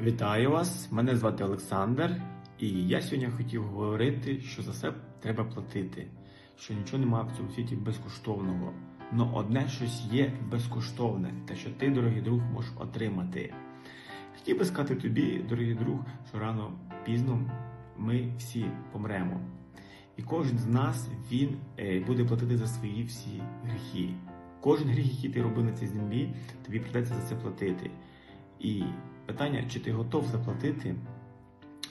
Вітаю вас! Мене звати Олександр, і я сьогодні хотів говорити, що за все треба платити, що нічого немає в цьому світі безкоштовного. Но одне щось є безкоштовне, те, що ти, дорогий друг, можеш отримати. Хотів би сказати тобі, дорогий друг, що рано пізно ми всі помремо. І кожен з нас він е, буде платити за свої всі гріхи. Кожен гріх, який ти робив на цій землі, тобі придеться за це платити. І питання, чи ти готов заплатити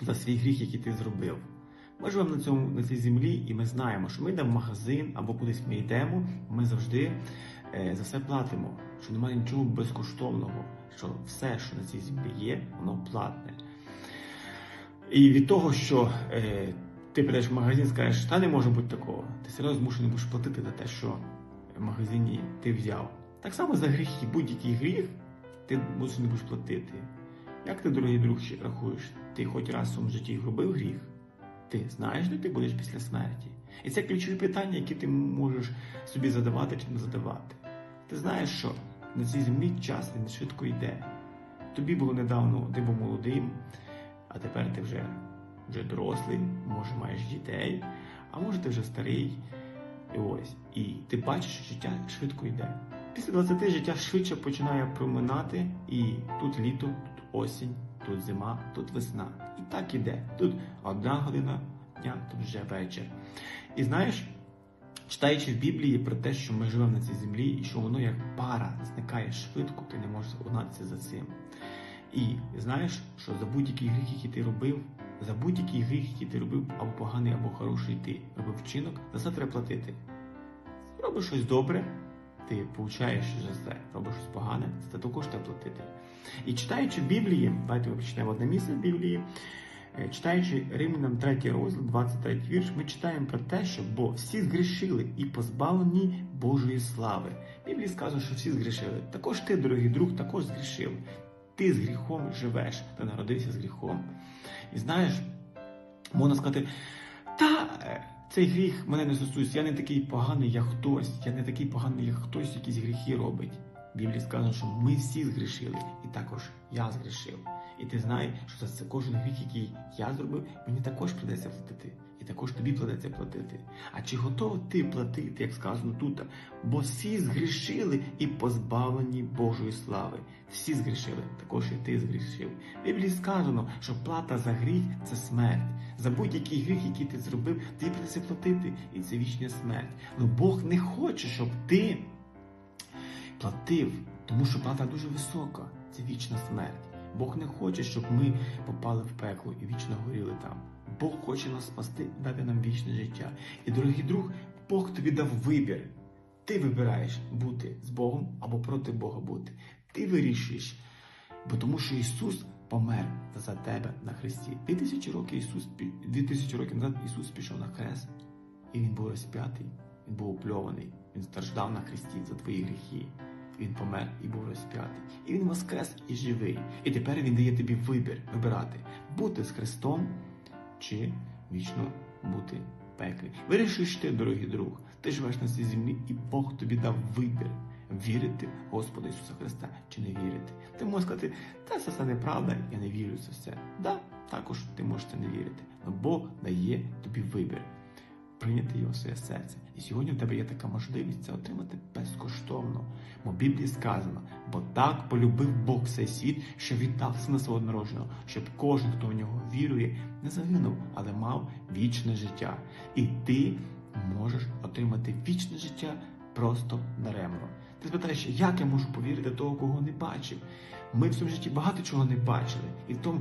за свій гріх, який ти зробив. Ми живемо на цьому на цій землі, і ми знаємо, що ми йдемо в магазин або кудись ми йдемо, ми завжди е, за все платимо, що немає нічого безкоштовного, що все, що на цій землі є, воно платне. І від того, що е, ти прийдеш в магазин, скажеш, та не може бути такого, ти серйозно змушений будеш платити за те, що в магазині ти взяв. Так само за гріхи, будь-який гріх, ти не будеш платити. Як ти, дорогий друг, рахуєш? Ти хоч раз в житті робив гріх? Ти знаєш, де ти будеш після смерті? І це ключові питання, які ти можеш собі задавати чи не задавати. Ти знаєш, що на цій землі час він швидко йде. Тобі було недавно, ти був молодим, а тепер ти вже, вже дорослий, може маєш дітей, а може ти вже старий. І ось. І ти бачиш, що життя швидко йде. Після 20 життя швидше починає проминати, і тут літо, осінь, тут зима, тут весна. І так іде. Тут одна година дня, тут вже вечір. І знаєш, читаючи в Біблії про те, що ми живемо на цій землі, і що воно як пара зникає швидко, ти не можеш угнатися за цим. І знаєш, що за будь-який гріх, який ти робив, за будь-який гріх, який ти робив, або поганий, або хороший, ти робив вчинок, за це треба платити. Робиш щось добре, ти получаєш за це, робиш щось погане, це також треба платити. І читаючи Біблії, давайте ми прочитаємо одне місце в Біблії, е, читаючи Римлянам 3 розділ, 23 вірш, ми читаємо про те, що бо всі згрішили і позбавлені Божої слави. Біблії сказано, що всі згрішили. Також ти, дорогий друг, також згрішив. Ти з гріхом живеш, ти народився з гріхом. І знаєш, можна сказати, та е, цей гріх мене не стосується, я не такий поганий, як хтось, я не такий поганий, як хтось, якісь гріхи робить. В Біблії сказано, що ми всі згрішили, і також я згрішив. І ти знаєш, що за це кожен гріх, який я зробив, мені також придеться платити. Також тобі придеться платити. А чи готовий ти платити, як сказано тут? Бо всі згрішили і позбавлені Божої слави. Всі згрішили, також і ти згрішив. В Біблії сказано, що плата за гріх це смерть. За будь-який гріх, який ти зробив, тобі придеться платити, і це вічна смерть. Але Бог не хоче, щоб ти платив, тому що плата дуже висока. Це вічна смерть. Бог не хоче, щоб ми попали в пекло і вічно горіли там. Бог хоче нас спасти і дати нам вічне життя. І, дорогий друг, Бог тобі дав вибір. Ти вибираєш бути з Богом або проти Бога бути. Ти вирішуєш, бо тому що Ісус помер за тебе на хресті. Дві тисячі років Ісус дві тисячі років назад Ісус пішов на хрест, і Він був розп'ятий, Він був опльований, Він страждав на хресті за твої гріхи. Він помер і був розп'ятий. І він воскрес і живий. І тепер він дає тобі вибір вибирати бути з Христом чи вічно бути в пеклі. Вирішуєш ти, дорогий друг, ти живеш на цій землі, і Бог тобі дав вибір вірити в Господа Ісуса Христа чи не вірити. Ти можеш сказати, це все неправда, я не вірю в це все. Да, також ти можеш це не вірити. Але Бог дає тобі вибір прийняти його в своє серце. І сьогодні у тебе є така можливість це отримати безкоштовно. Бо Біблії сказано, бо так полюбив Бог цей світ, що віддав сина свого народженого, щоб кожен, хто в нього вірує, не загинув, але мав вічне життя. І ти можеш отримати вічне життя просто даремно. Ти спитаєш, як я можу повірити того, кого не бачив? Ми в цьому житті багато чого не бачили, і в тому,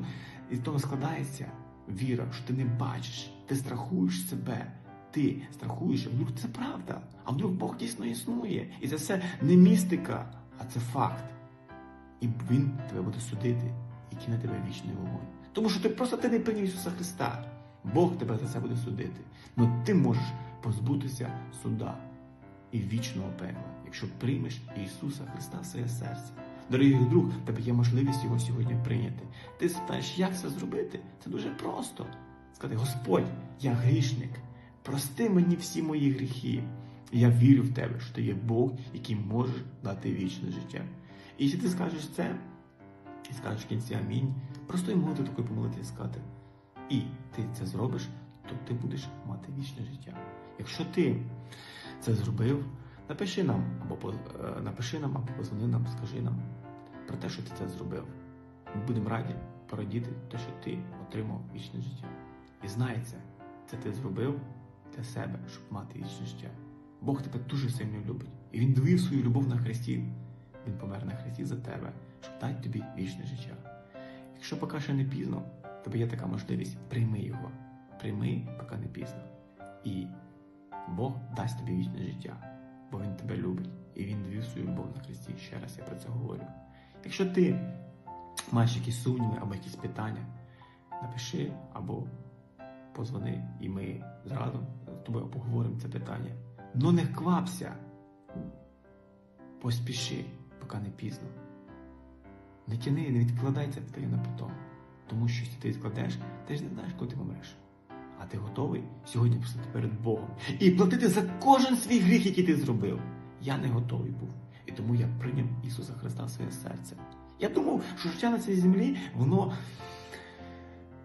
і в тому складається віра, що ти не бачиш, ти страхуєш себе. Ти страхуєш, а вдруг це правда, а вдруг Бог дійсно існує. І це все не містика, а це факт. І Він тебе буде судити і кине тебе вічний вогонь. Тому що ти просто ти не прийняв Ісуса Христа. Бог тебе за це буде судити. Но ти можеш позбутися суда і вічного пекла, якщо приймеш Ісуса Христа в своє серце. Дорогий друг, тебе є можливість його сьогодні прийняти. Ти спитаєш, як це зробити? Це дуже просто. Сказати, Господь, я грішник. Прости мені всі мої гріхи. Я вірю в тебе, що ти є Бог, який може дати вічне життя. І якщо ти скажеш це, і скажеш в кінці амінь, простою молитвою такою помолити і сказати, і ти це зробиш, то ти будеш мати вічне життя. Якщо ти це зробив, напиши нам або е, напиши нам, або позвони нам, скажи нам про те, що ти це зробив. Ми будемо раді порадіти те, що ти отримав вічне життя. І знай це, це ти зробив для себе, щоб мати вічне життя. Бог тебе дуже сильно любить. І Він довів свою любов на Христі. Він помер на Христі за тебе, щоб дати тобі вічне життя. Якщо поки ще не пізно, тебе є така можливість, прийми його. Прийми, поки не пізно. І Бог дасть тобі вічне життя, бо Він тебе любить. І Він довів свою любов на Христі. Ще раз я про це говорю. Якщо ти маєш якісь сумніви або якісь питання, напиши або позвони, і ми зразу з тобою поговоримо це питання. Ну не квапся, поспіши, поки не пізно. Не тяни, не відкладай це твоє на потом. Тому що якщо ти відкладеш, ти ж не знаєш, коли ти помреш. А ти готовий сьогодні постати перед Богом і платити за кожен свій гріх, який ти зробив. Я не готовий був. І тому я прийняв Ісуса Христа в своє серце. Я думав, що життя на цій землі, воно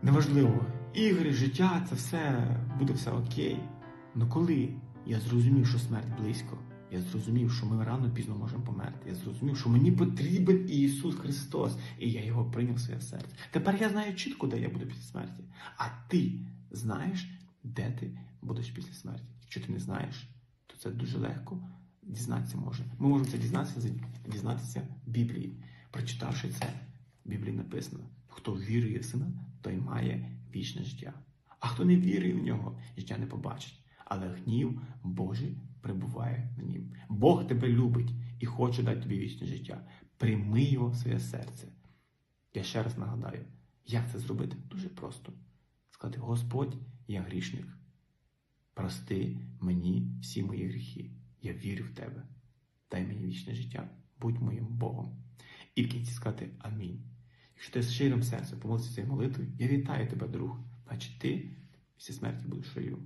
неважливо. Ігри, життя, це все буде все окей. Але коли я зрозумів, що смерть близько, я зрозумів, що ми рано пізно можемо померти. Я зрозумів, що мені потрібен Ісус Христос, і я його прийняв в своє серце. Тепер я знаю чітко, де я буду після смерті. А ти знаєш, де ти будеш після смерті. Якщо ти не знаєш, то це дуже легко дізнатися може. Ми можемо це дізнатися, дізнатися в Біблії. Прочитавши це, в Біблії написано: хто вірує в сина, той має вічне життя. А хто не вірує в нього, життя не побачить. Але гнів Божий перебуває в нім. Бог тебе любить і хоче дати тобі вічне життя. Прийми його в своє серце. Я ще раз нагадаю, як це зробити? Дуже просто. Сказати, Господь, я грішник. Прости мені всі мої гріхи. Я вірю в тебе. Дай мені вічне життя. Будь моїм Богом. І в кінці сказати Амінь. Якщо ти з щирим серцем помолився цією молитвою, я вітаю тебе, друг. Значить, ти після смерті будеш в раю.